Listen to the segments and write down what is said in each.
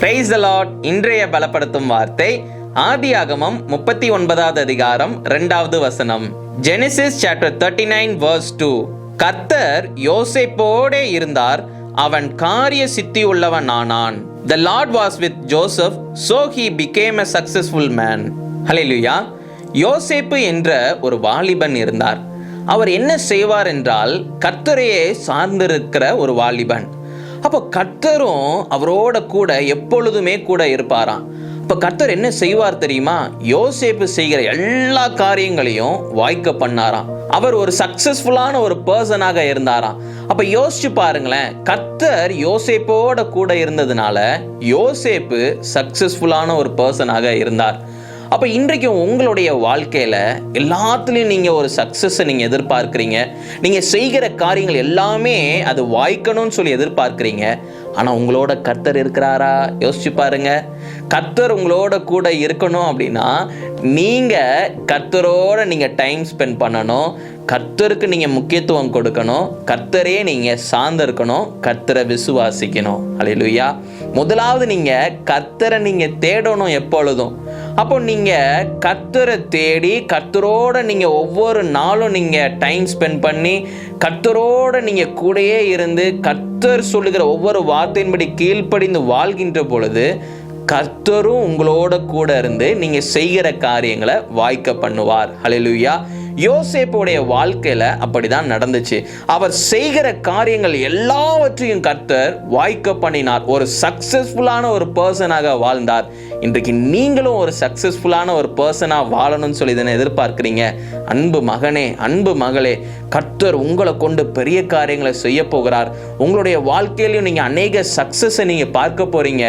Price allot இன்றைய பலப்படுத்தும் வார்த்தை ஆதியாகமம் முப்பத்தி ஒன்பதாவது அதிகாரம் இரண்டாவது வசனம். Genesis chapter thirty nine verse two கர்த்தர் யோசேப்போடே இருந்தார் அவன் காரிய சித்தி உள்ளவன் ஆனான் the Lord was with Joseph so he became a successful man ஹalleluya யோசேப்பு என்ற ஒரு வாலிபன் இருந்தார். அவர் என்ன செய்வார் என்றால் கர்த்தரையே சார்ந்திருக்கிற ஒரு வாலிபன். அப்போ கர்த்தரும் அவரோட கூட எப்பொழுதுமே கூட இருப்பாராம். அப்போ கர்த்தர் என்ன செய்வார் தெரியுமா? யோசேப்பு செய்கிற எல்லா காரியங்களையும் வாய்க்க பண்ணாராம். அவர் ஒரு சக்சஸ்ஃபுல்லான ஒரு பர்சனாக இருந்தாராம். அப்போ யோசிச்சு பாருங்களேன் கர்த்தர் யோசேப்போட கூட இருந்ததுனால யோசேப்பு சக்சஸ்ஃபுல்லான ஒரு பர்சனாக இருந்தார். அப்போ இன்றைக்கு உங்களுடைய வாழ்க்கையில் எல்லாத்துலேயும் நீங்கள் ஒரு சக்ஸஸை நீங்கள் எதிர்பார்க்குறீங்க. நீங்கள் செய்கிற காரியங்கள் எல்லாமே அது வாய்க்கணும்னு சொல்லி எதிர்பார்க்குறீங்க. ஆனால் உங்களோட கர்த்தர் இருக்கிறாரா? யோசிச்சு பாருங்க. கர்த்தர் உங்களோட கூட இருக்கணும் அப்படின்னா நீங்கள் கர்த்தரோட நீங்கள் டைம் ஸ்பெண்ட் பண்ணணும். கர்த்தருக்கு நீங்கள் முக்கியத்துவம் கொடுக்கணும். கர்த்தரே நீங்கள் சார்ந்து இருக்கணும் கர்த்தரை விசுவாசிக்கணும். அலையிலுயா முதலாவது நீங்கள் கர்த்தரை நீங்கள் தேடணும் எப்பொழுதும். அப்போ நீங்கள் கத்தரை தேடி கத்தரோட நீங்கள் ஒவ்வொரு நாளும் நீங்கள் டைம் ஸ்பெண்ட் பண்ணி கத்தரோட நீங்கள் கூடயே இருந்து கர்த்தர் சொல்லுகிற ஒவ்வொரு வார்த்தையின்படி கீழ்ப்படிந்து வாழ்கின்ற பொழுது கர்த்தரும் உங்களோட கூட இருந்து நீங்கள் செய்கிற காரியங்களை வாய்க்க பண்ணுவார். ஹலிலுயா யோசேப்புடைய வாழ்க்கையில் அப்படிதான் நடந்துச்சு. அவர் செய்கிற காரியங்கள் எல்லாவற்றையும் கர்த்தர் வாய்க்க பண்ணினார். ஒரு சக்சஸ்ஃபுல்லான ஒரு பர்சனாக வாழ்ந்தார். இன்றைக்கு நீங்களும் ஒரு சக்சஸ்ஃபுல்லான ஒரு பர்சனாக வாழணும்னு சொல்லி இதனை எதிர்பார்க்குறீங்க? அன்பு மகனே அன்பு மகளே கர்த்தர் உங்களை கொண்டு பெரிய காரியங்களை செய்ய போகிறார். உங்களுடைய வாழ்க்கையிலையும் நீங்கள் அநேக சக்ஸஸை நீங்கள் பார்க்க போறீங்க.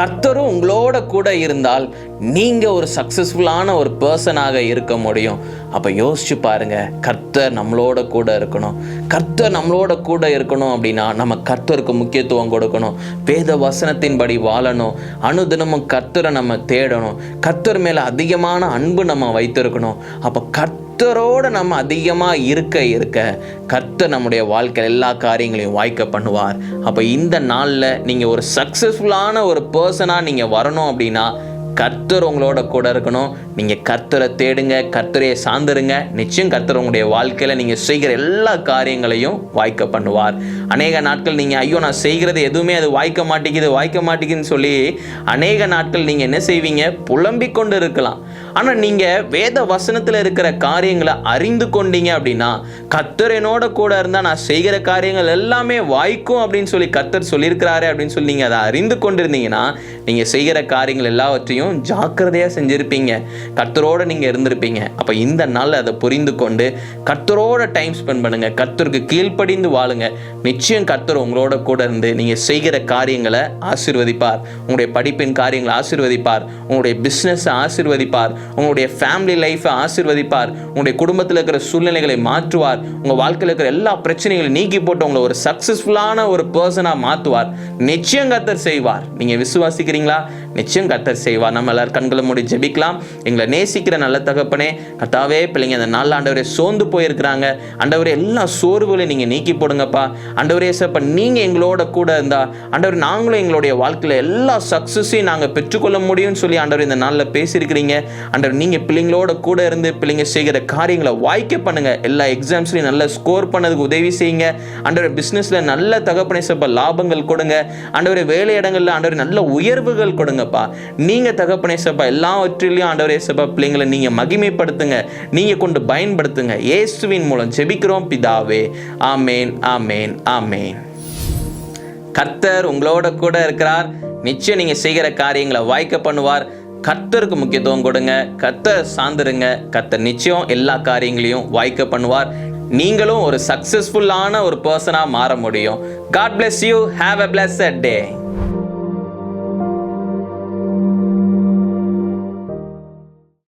கர்த்தரும் உங்களோட கூட இருந்தால் நீங்கள் ஒரு சக்ஸஸ்ஃபுல்லான ஒரு பர்சனாக இருக்க முடியும். அப்போ யோசிச்சு பாருங்க கர்த்தர் நம்மளோட கூட இருக்கணும். கர்த்தர் நம்மளோட கூட இருக்கணும் அப்படின்னா நம்ம கர்த்தருக்கு முக்கியத்துவம் கொடுக்கணும். வேத வசனத்தின்படி வாழணும். அனுதினமும் கர்த்தரை நம்ம தேடணும். கர்த்தர் மேலே அதிகமான அன்பு நம்ம வைத்திருக்கணும். அப்போ கர்த்தரோடு நம்ம அதிகமாக இருக்க இருக்க கர்த்தர் நம்முடைய வாழ்க்கையில் எல்லா காரியங்களையும் வாய்க்க பண்ணுவார். அப்போ இந்த நாளில் நீங்கள் ஒரு சக்ஸஸ்ஃபுல்லான ஒரு பர்சனாக நீங்கள் வரணும் அப்படின்னா கர்த்தர் உங்களோட கூட இருக்கணும். நீங்கள் கர்த்தரை தேடுங்க கர்த்தரையை சார்ந்துருங்க. நிச்சயம் கர்த்தர் உங்களுடைய வாழ்க்கையில் நீங்கள் செய்கிற எல்லா காரியங்களையும் வாய்க்க பண்ணுவார். அநேக நாட்கள் நீங்கள் ஐயோ நான் செய்கிறது எதுவுமே அது வாய்க்க மாட்டேங்குது வாய்க்க மாட்டேங்குதுன்னு சொல்லி அநேக நாட்கள் நீங்கள் என்ன செய்வீங்க? புலம்பிக் கொண்டு இருக்கலாம். ஆனால் நீங்கள் வேத வசனத்தில் இருக்கிற காரியங்களை அறிந்து கொண்டீங்க அப்படின்னா கத்தரனோட கூட இருந்தால் நான் செய்கிற காரியங்கள் எல்லாமே வாய்க்கும் அப்படின்னு சொல்லி கர்த்தர் சொல்லியிருக்கிறாரு அப்படின்னு சொல்லி நீங்கள் அதை அறிந்து கொண்டிருந்தீங்கன்னா நீங்கள் செய்கிற காரியங்கள் எல்லாவற்றையும் ஜாக்கிரதையாக செஞ்சுருப்பீங்க. கர்த்தரோட நீங்கள் இருந்திருப்பீங்க. அப்போ இந்த நாளில் அதை புரிந்து கொண்டு கர்த்தரோட டைம் ஸ்பெண்ட் பண்ணுங்கள் கத்தருக்கு கீழ்ப்படிந்து வாழுங்க. நிச்சயம் கர்த்தர் உங்களோட கூட இருந்து நீங்கள் செய்கிற காரியங்களை ஆசீர்வதிப்பார். உங்களுடைய படிப்பின் காரியங்களை ஆசீர்வதிப்பார். உங்களுடைய பிஸ்னஸை ஆசிர்வதிப்பார். உங்களுடைய ஃபேமிலி லைஃப்பை ஆசிர்வதிப்பார். உங்களுடைய குடும்பத்தில் இருக்கிற சூழ்நிலைகளை மாற்றுவார். உங்கள் வாழ்க்கையில் இருக்கிற எல்லா பிரச்சனைகளையும் நீக்கி போட்டு உங்களை ஒரு சக்ஸஸ்ஃபுல்லான ஒரு பர்சனாக மாற்றுவார் நிச்சயம் கர்த்தர் செய்வார். நீங்கள் விசுவாசிக்கிறீங்களா? நிச்சயம் கர்த்தர் செய்வார். நம்ம எல்லாரும் கண்களை மூடி ஜெபிக்கலாம். எங்களை நேசிக்கிற நல்ல தகப்பனே கத்தாவே பிள்ளைங்க அந்த நாளில் ஆண்டவரே சோர்ந்து போயிருக்கிறாங்க. ஆண்டவரே எல்லா சோர்வுகளையும் நீங்கள் நீக்கி போடுங்கப்பா. ஆண்டவரே சப்ப நீங்கள் எங்களோட கூட இருந்தா ஆண்டவர் நாங்களும் எங்களுடைய வாழ்க்கையில் எல்லா சக்ஸஸையும் நாங்கள் பெற்றுக்கொள்ள முடியும்னு சொல்லி ஆண்டவர் இந்த நாளில் பேசியிருக்கிறீங்க. ஆண்டவர் நீங்கள் பிள்ளைங்களோட கூட இருந்து பிள்ளைங்க செய்கிற காரியங்களை வாய்க்க பண்ணுங்கள் எல்லா எக்ஸாம்ஸ்லையும் நல்ல ஸ்கோர் பண்ணதுக்கு உதவி செய்யுங்க. ஆண்டவர் பிஸ்னஸில் நல்ல தகப்பனை சப்ப லாபங்கள் கொடுங்க. ஆண்டவரே வேலை இடங்களில் ஆண்டவர் நல்ல உயர்வுகள் கொடுங்கப்பா. நீங்கள் தகப்பனே சப்பா எல்லாவற்றிலையும் ஆண்டவரே சப்பா பிள்ளைங்களை நீங்கள் மகிமைப்படுத்துங்க. நீங்கள் கொண்டு பயன்படுத்துங்க. இயேசுவின் மூலம் ஜெபிக்கிறோம் பிதாவே. ஆமேன் ஆமேன் ஆமேன். கர்த்தர் உங்களோட கூட இருக்கிறார். நிச்சயம் நீங்கள் செய்கிற காரியங்களை வாய்க்க பண்ணுவார். கர்த்தருக்கு முக்கியத்துவம் கொடுங்க. கர்த்தர் சார்ந்துருங்க. கர்த்தர் நிச்சயம் எல்லா காரியங்களையும் வாய்க்க பண்ணுவார். நீங்களும் ஒரு சக்ஸஸ்ஃபுல்லான ஒரு பர்சனாக மாற முடியும். God bless you have a bless day